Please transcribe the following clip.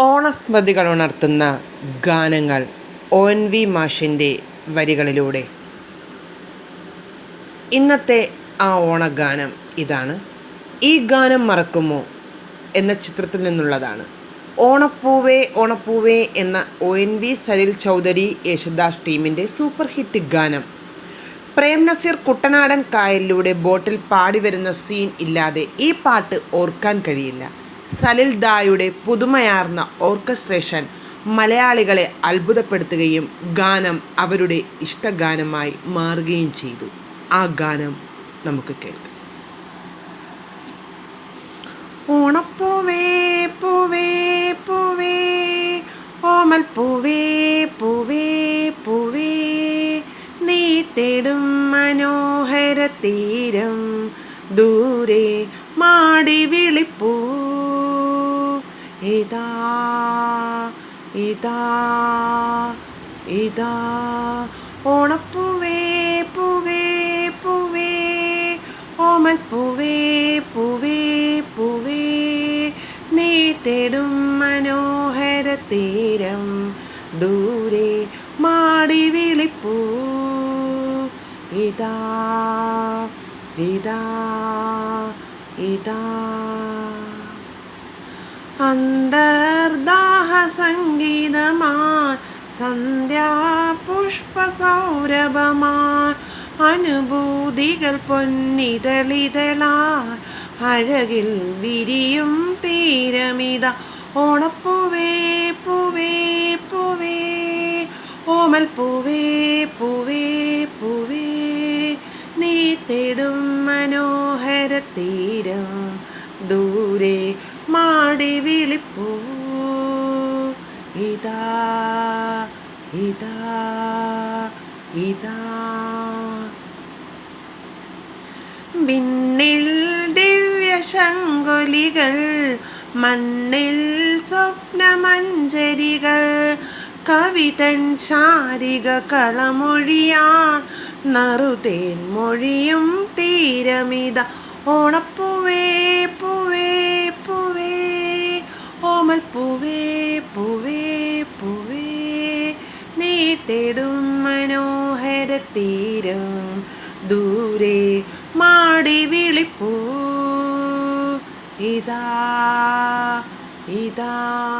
ഓണസ്മൃതികൾ ഉണർത്തുന്ന ഗാനങ്ങൾ O N V മാഷിന്റെ വരികളിലൂടെ. ഇന്നത്തെ ആ ഓണഗാനം ഇതാണ്. ഈ ഗാനം മറക്കുമോ എന്ന ചിത്രത്തിൽ നിന്നുള്ളതാണ്. ഓണപ്പൂവേ ഓണപ്പൂവേ എന്ന O N V Salil Chowdhury Yesudas ടീമിന്റെ സൂപ്പർ ഹിറ്റ് ഗാനം. പ്രേം നസീർ കുട്ടനാടൻ കായലിലൂടെ ബോട്ടിൽ പാടി വരുന്ന സീൻ ഇല്ലാതെ ഈ പാട്ട് ഓർക്കാൻ കഴിയില്ല. സലിൽ ദായുടെ പുതുമയാർന്ന ഓർക്കസ്ട്രേഷൻ മലയാളികളെ അത്ഭുതപ്പെടുത്തുകയും ഗാനം അവരുടെ ഇഷ്ടഗാനമായി മാറുകയും ചെയ്തു. ആ ഗാനം നമുക്ക് കേൾക്കാം. ഓണപ്പൂവേ പൂവേ പൂവേ ഓമൽ പൂവേ പൂവേ പൂവേ നീ തേടും മനോഹര തീരം ദൂരെ മാടി വിളിപ്പൂ ഇതാ ഇതാ ഇതാ. ഓണപ്പൂവേ പൂവേ പൂവേ. ഓമൽ പൂവേ പൂവേ പൂവേ. നീ തേടും മനോഹര തീരം ദൂരെ മാടി വിളിപ്പൂ. ഇതാ ഇതാ ഇതാ. അന്തർദാഹ സംഗീതമാൻ സന്ധ്യാ പുഷ്പസൗരഭമാൻ അനുഭൂതികൾ പൊന്നിതളിതളാ അഴകിൽ വിരിയും തീരമിത. ഓണപ്പൂവേ പൂവേ പൂവേ ഓമൽ പൂവേ പൂവേ പൂവേ നീ തേടും മനോഹര തീരം ദൂരെ മാടി വിളിപ്പൂ. ഇതാ ഇതാ ഇതാ. വിണ്ണിൽ ദിവ്യശങ്കുലികൾ മണ്ണിൽ സ്വപ്നമഞ്ജരികൾ കവിതൻ ശാരിക കളമൊഴിയാൻ നറുതേൻ മൊഴിയും തീരമിത. ഓണപ്പൂവേ പൂവേ പൂവേ തേടും മനോഹര തീരം. ദൂരെ മാടി വിളിപ്പൂ. ഇതാ ഇതാ.